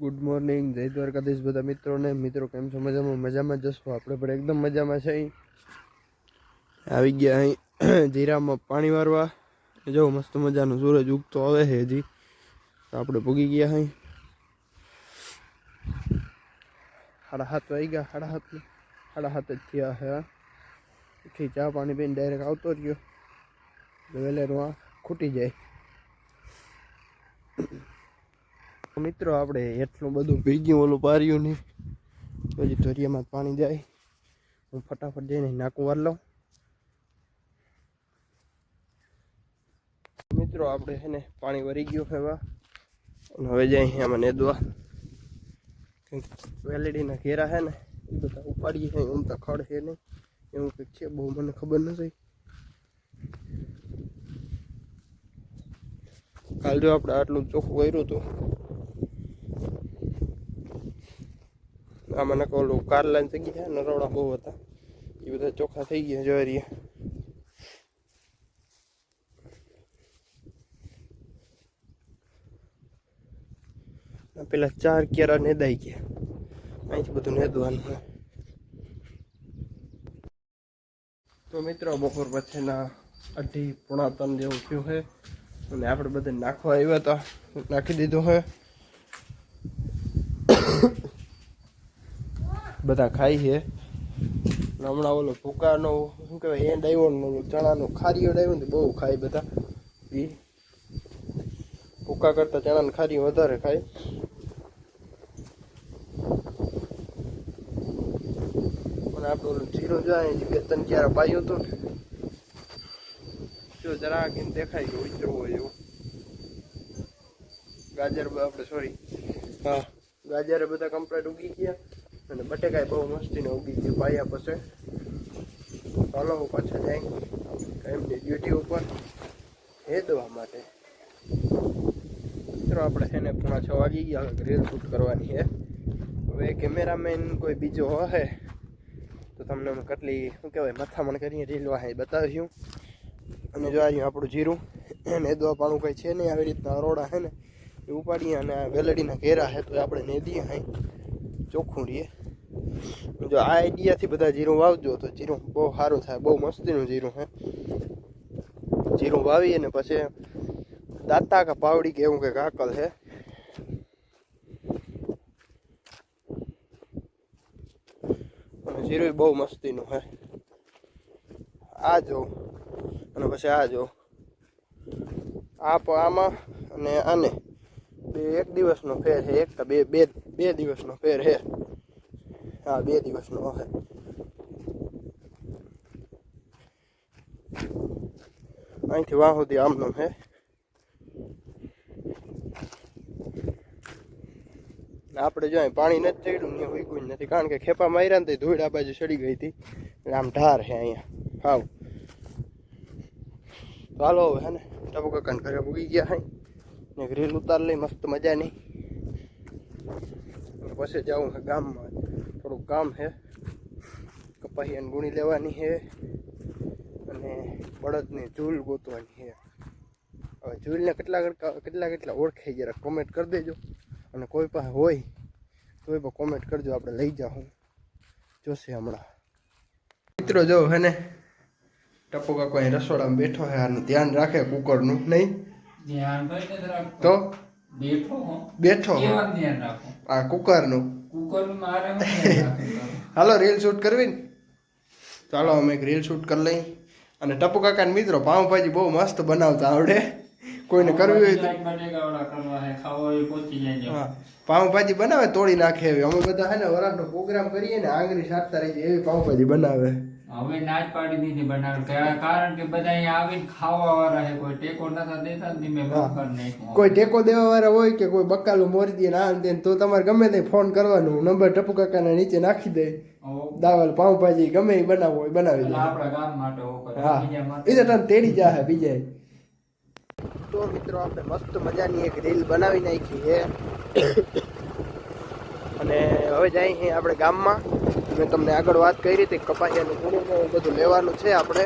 Good morning જય દ્વારકાધીશ બધા મિત્રોને. મિત્રો, કેમ છો? મજામાં? મજામાં જશો. આપણે પણ એકદમ મજામાં છે આવી ગયા અહીં જીરામાં પાણી વારવા. જો, મસ્ત મજાનો સૂરજ ઉગતો આવે છે હજી. તો આપણે ભૂગી ગયા અહીં. સાડા હાથ વાગી ગયા સાડા હાથ સાડા હાથ જ થયા છે ચા પાણી પીને ડાયરેક્ટ આવતો રહ્યો. વહેલેનું આ ખૂટી જાય. મિત્રો, આપણે એટલું બધું ભીગ્યું, ઓલું પાર્યું નહીં. પછી ધોરિયામાં પાણી જાય. હું ફટાફટ જઈને નાકું વાર લઉં. મિત્રો, આપણે છે ને પાણી વરી ગયું ફેવા અને હવે જાય આમાં નેદવા. વેલેડીના ઘેરા છે ને, એ બધા ઉપાડીએ છે. એમ તો ખડ છે નહીં. એવું કંઈક છે, બહુ મને ખબર નથી. કાલ જો આપણે આટલું ચોખ્ખું કર્યું હતું. આમાં નકો ઓલું કાર લાઈન થઈ ગયા નરોડા બહુ હતા. એ બધા ચોખ્ખા થઈ ગયા જવારીએ પેલા ચાર કેરા નેદાઈ ગયા. અહીંથી બધું નેદવાનું તો મિત્રો, બપોર પછીના અઢી પોણા ત્રણ જેવું થયું છે. અને આપણે બધે નાખવા આવ્યા હતા. નાખી દીધું છે. બધા ખાઈ છે. હમણાં ઓલો ભૂકાનો શું કહેવાય એન્ડ આવ્યો ને ઓલો ચણાનો ખારીઓ આવ્યો ને બહુ ખાય બધા. એ ભૂકા કરતાં ચણાની ખારી વધારે ખાય. પણ આપણે ઓલું જીરો જાય બે ત્રણ ક્યારે પાયો તો. ને જો જરા આગીને દેખાય ગયું ઉતરવું હોય ગાજર આપણે સોરી હા. ગાજરે બધા કમ્પ્લેટ ઉગી ગયા. અને બટેકા બહુ મસ્તીને ઉગી ગયું પાયા પછી. ચાલો હું પાછા જાય. એમની ડ્યુટી ઉપર હેદવા માટે. મિત્રો, આપણે છે ને પોણા છ વાગી ગયા રીલ શૂટ કરવાની છે. હવે કેમેરામેન કોઈ બીજો હશે, તો તમને અમે કેટલી, શું કહેવાય, મથામણ કરીને રીલ વાહે બતાવીશું. અને જો આવ્યું આપણું જીરું, એને દવા પાણું કંઈ છે નહીં, આવી રીતના અરોડા છે ને, એ ઉપાડીએ અને વેલડીના ઘેરા છે, તો આપણે નેદીએ અહીં. ચોખ્ખું રહીએ. જો આ આઈડિયાથી બધા જીરું વાવજો તો જીરું બહુ સારું થાય, બહુ મસ્તીનું જીરું છે જીરું વાવી અને પછી દાતા કે પાવડી કે એવું કંઈક કાકલ છે જીરું બહુ મસ્તીનું છે આ જો, અને પછી આ જો. આ આમાં અને આને. બે, એક દિવસનો ફેર છે એક તો બે બે બે દિવસનો ફેર છે હા, બે દિવસનો હશે અહીંથી વાહ સુધી આમનું છે આપણે જો પાણી નથી ચડ્યું ને ઉગ્યું નથી. કારણ કે ખેપા માર્યા ને ધૂળ આ બાજુ ચડી ગઈ હતી. આમ ઢાર છે અહીંયા. હાવ. હાલો હવે હે ને, ટપુ કાકાને ઘરે ઉગી ગયા હે. ને ગ્રીલ ઉતાર લઈ, મસ્ત મજાની. પછી જાઉં છે ગામમાં. થોડુંક કામ છે કપાહી અને ગુણી લેવાની છે અને બળદની ઝૂલ ગોતવાની છે હવે ઝૂલને કેટલા કેટલા કેટલા ઓળખાય ઓળખે જરા કોમેન્ટ કરી દેજો. અને કોઈ પાસે હોય, તોય પણ કોમેન્ટ કરજો. આપણે લઈ જાઉં જોશે હમણાં. મિત્રો જો હે ને, ટપુ કાકો અહીં રસોડામાં બેઠો છે આનું ધ્યાન રાખે કુકરનું નહીં? તો? બેઠો બેઠો? આ કુકરનું? હાલો રીલ શૂટ કરવી ને ચાલો અમે એક રીલ શૂટ કરી લઈ અને ટપુ કાકાના મિત્રો પાઉંભાજી બહુ મસ્ત બનાવતા આવડે. કોઈને કરવી હોય તો. પાઉંભાજી બનાવે તોડી નાખે એવી. અમે બધા હે ને વરાળનો પ્રોગ્રામ કરીએ ને આંગળી સાટતા રહીએ એવી પાઉંભાજી બનાવે. હવે ના જ પાડી દીધી બનાવ કારણ કે બધા અહીંયા આવીને ખાવા વાળા છે કોઈ ટેકો નતા દેતા ને મેં. બંધ કોઈ ટેકો દેવા વાળા હોય કે કોઈ બકાલું મોરી દે ને દે તે તમારે ગમે તે ફોન કરવાનો. નંબર ટપુ કાકાના નીચે નાખી દે. દાવલ પાઉંભાજી ગમે એ બનાવો હોય બનાવી દે. આપણા ગામ માટે હો એ તો તને તેડી જાહે બીજે. તો મિત્રો આપણે મસ્ત મજાની એક રીલ બનાવી નાખી છે. અને હવે જાય છે આપણે ગામમાં. મેં તમને આગળ વાત કરી હતી કપાસિયાનું પૂરું બધું લેવાનું છે આપણે.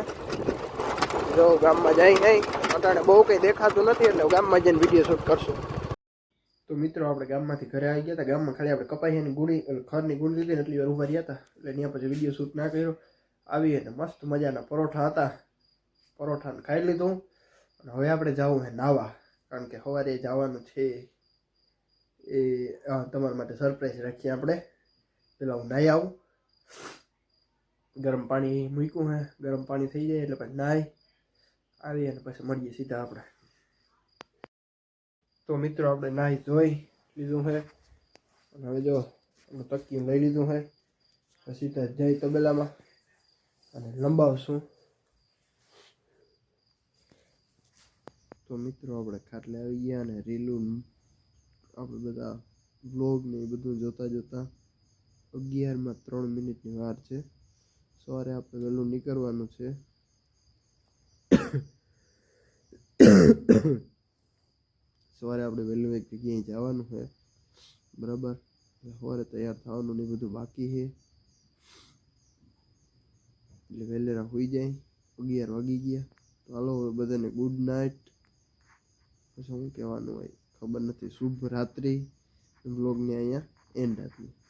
જો ગામમાં જાય નહીં, અટાણે બહુ કંઈ દેખાતું નથી, એટલે ગામમાં જઈને વીડિયો શૂટ કરશું. તો મિત્રો, આપણે ગામમાંથી ઘરે આવી ગયા હતા. ગામમાં ખાલી આપણે કપાઈયાની ગુણી ખરની ગુણ લીધી ને એટલી વાર ઊભા રહ્યા હતા. એટલે ત્યાં પછી વીડિયો શૂટ ના કર્યો. આવી અને મસ્ત મજાના પરોઠા હતા. પરોઠાને ખાઈ લીધું. અને હવે આપણે જવું હે નાવા. કારણ કે સવારે જવાનું છે એ તમારા માટે સરપ્રાઈઝ રાખીએ આપણે. પેલા હું નાહી આવું. ગરમ પાણી મૂક્યું હે, ગરમ પાણી થઈ જાય એટલે પછી નાહી આવી અને પછી મળીએ સીધા આપણે. તો મિત્રો આપણે નાહી ધોઈ લીધું છે અને હવે જો તકીયું લઈ લીધું છે સીધા જઈ તબેલામાં અને લંબાવશું. તો મિત્રો આપણે ખાટલે આવી ગયા અને રીલું, આપણે બધા વ્લોગ ને એ બધું જોતા જોતા અગિયારમાં ત્રણ મિનિટની વાર છે. સવારે આપણે વહેલું નીકળવાનું છે. સવારે આપણે વહેલું એક જગ્યાએ જવાનું છે. બરાબર? સવારે તૈયાર થવાનું ને બધું બાકી છે. એટલે વહેલેરા હોઈ જાય. અગિયાર વાગી ગયા. તો હાલો, હવે બધાને ગુડ નાઇટ પછી શું કહેવાનું હોય? ખબર નથી. શુભ રાત્રિ. બ્લોગને અહીંયા એન્ડ આપી